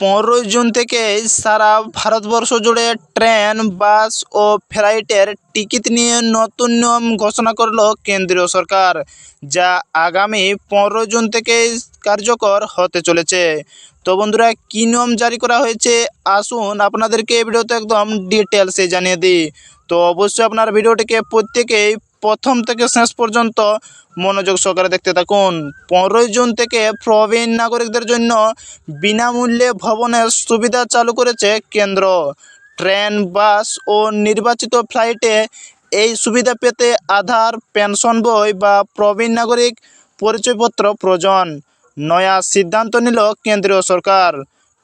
পনেরোই জুন থেকে সারা ভারতবর্ষ জুড়ে ট্রেন, বাস ও ফ্লাইটের টিকিট নিয়ে নতুন নিয়ম ঘোষণা করল কেন্দ্রীয় সরকার, যা আগামী পনেরোই জুন থেকে কার্যকর হতে চলেছে। তো বন্ধুরা, কী নিয়ম জারি করা হয়েছে আসুন আপনাদেরকে ভিডিওতে একদম ডিটেলসে জানিয়ে দিই। তো অবশ্যই আপনার ভিডিওটিকে প্রত্যেকেই প্রথম থেকে শেষ পর্যন্ত মনোযোগ সহকারে দেখতে থাকুন। পনেরোই জুন থেকে প্রবীণ নাগরিকদের জন্য বিনামূল্যে ভবনের সুবিধা চালু করেছে কেন্দ্র। ট্রেন, বাস ও নির্বাচিত ফ্লাইটে এই সুবিধা পেতে আধার, পেনশন বই বা প্রবীণ নাগরিক পরিচয়পত্র প্রয়োজন। নয়া সিদ্ধান্ত নিল কেন্দ্রীয় সরকার।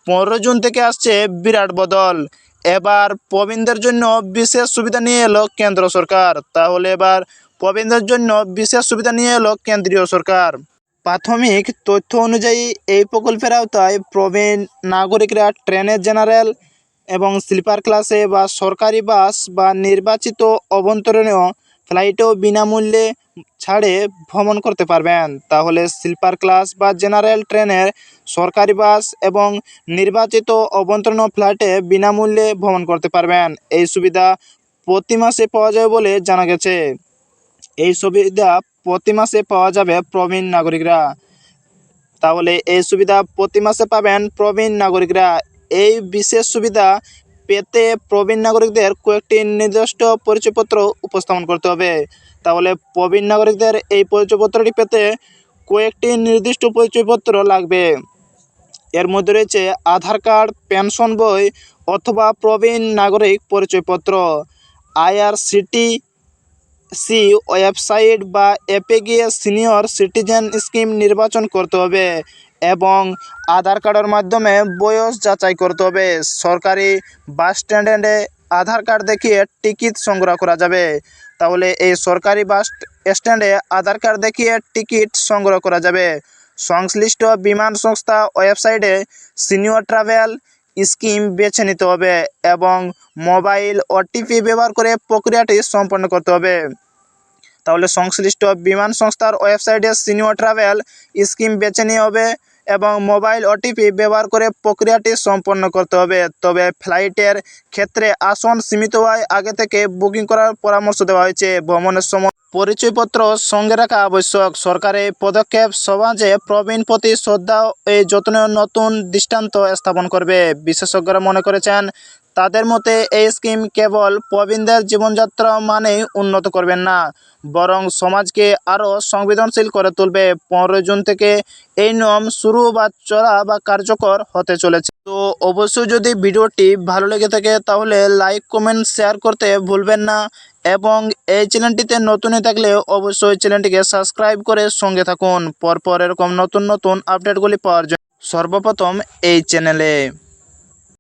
পনেরো জুন থেকে আসছে বিরাট বদল। এবার প্রবীণদের জন্য বিশেষ সুবিধা নিয়ে এলো কেন্দ্র সরকার। তাহলে এবার প্রবীণদের জন্য বিশেষ সুবিধা নিয়ে এলো কেন্দ্রীয় সরকার। প্রাথমিক তথ্য অনুযায়ী এই প্রকল্পের আওতায় প্রবীণ নাগরিকরা ট্রেনের জেনারেল এবং স্লিপার ক্লাসে বা সরকারি বাস বা নির্বাচিত অভ্যন্তরীণ ফ্লাইটেও বিনামূল্যে ছাড়ে ভ্রমণ করতে পারবেন। তাহলে স্লিপার ক্লাস বা জেনারেল ট্রেনের সরকারি বাস এবং নির্বাচিত অভ্যন্তরীণ ফ্লাইটে বিনামূল্যে ভ্রমণ করতে পারবেন। এই সুবিধা প্রতি মাসে পাওয়া যাবে বলে জানা গেছে। এই সুবিধা প্রতি মাসে পাওয়া যাবে প্রবীণ নাগরিকরা। তাহলে এই সুবিধা প্রতি মাসে পাবেন প্রবীণ নাগরিকরা। এই বিশেষ সুবিধা পেতে প্রবীণ নাগরিকদের কয়েকটি নির্দিষ্ট পরিচয়পত্র উপস্থাপন করতে হবে। তাহলে প্রবীণ নাগরিকদের এই পরিচয়পত্রটি পেতে কয়েকটি নির্দিষ্ট পরিচয়পত্র লাগবে। এর মধ্যে রয়েছে আধার কার্ড, পেনশন বই অথবা প্রবীণ নাগরিক পরিচয়পত্র, আইআরসিটি সি ওয়েবসাইট বা অ্যাপে গিয়ে সিনিয়র সিটিজেন স্কিম নির্বাচন করতে হবে এবং আধার কার্ডের মাধ্যমে বয়স যাচাই করতে হবে। সরকারি বাস স্ট্যান্ডে আধার কার্ড দেখিয়ে টিকিট সংগ্রহ করা যাবে। তাহলে এই সরকারি বাস স্ট্যান্ডে আধার কার্ড দেখিয়ে টিকিট সংগ্রহ করা যাবে। সংশ্লিষ্ট বিমান সংস্থা ওয়েবসাইটে সিনিয়র ট্রাভেল স্কিম বেছে নিতে হবে এবং মোবাইল ওটিপি ব্যবহার করে প্রক্রিয়াটি সম্পন্ন করতে হবে। তাহলে সংশ্লিষ্ট বিমান সংস্থার ওয়েবসাইটে সিনিয়র ট্রাভেল স্কিম বেছে নিয়ে হবে। এবং মোবাইল ওটিপি ব্যবহার করে প্রক্রিয়াটি সম্পন্ন করতে হবে। তবে ফ্লাইটের ক্ষেত্রে আসন সীমিত হওয়ায় আগে থেকে বুকিং করার পরামর্শ দেওয়া হয়েছে। ভ্রমণের সময় পরিচয়পত্র সঙ্গে রাখা আবশ্যক। সরকারের পদক্ষেপ সমাজে প্রবীণ প্রতি শ্রদ্ধা এই যত্নের নতুন দৃষ্টান্ত স্থাপন করবে। বিশেষজ্ঞরা মনে করেছেন তাদের মতে এই স্কিম কেবল প্রবীণদের জীবনযাত্রা মানেই উন্নত করবেন না, বরং সমাজকে আরও সংবেদনশীল করে তুলবে। পনেরোই জুন থেকে এই নিয়ম শুরু বা চলা বা কার্যকর হতে চলেছে। তো অবশ্যই যদি ভিডিওটি ভালো লেগে থাকে, তাহলে লাইক, কমেন্ট, শেয়ার করতে ভুলবেন না এবং এই চ্যানেলটিতে নতুন হয়ে থাকলে অবশ্যই চ্যানেলটিকে সাবস্ক্রাইব করে সঙ্গে থাকুন। পরপর এরকম নতুন নতুন আপডেটগুলি পাওয়ার জন্য সর্বপ্রথম এই চ্যানেলে।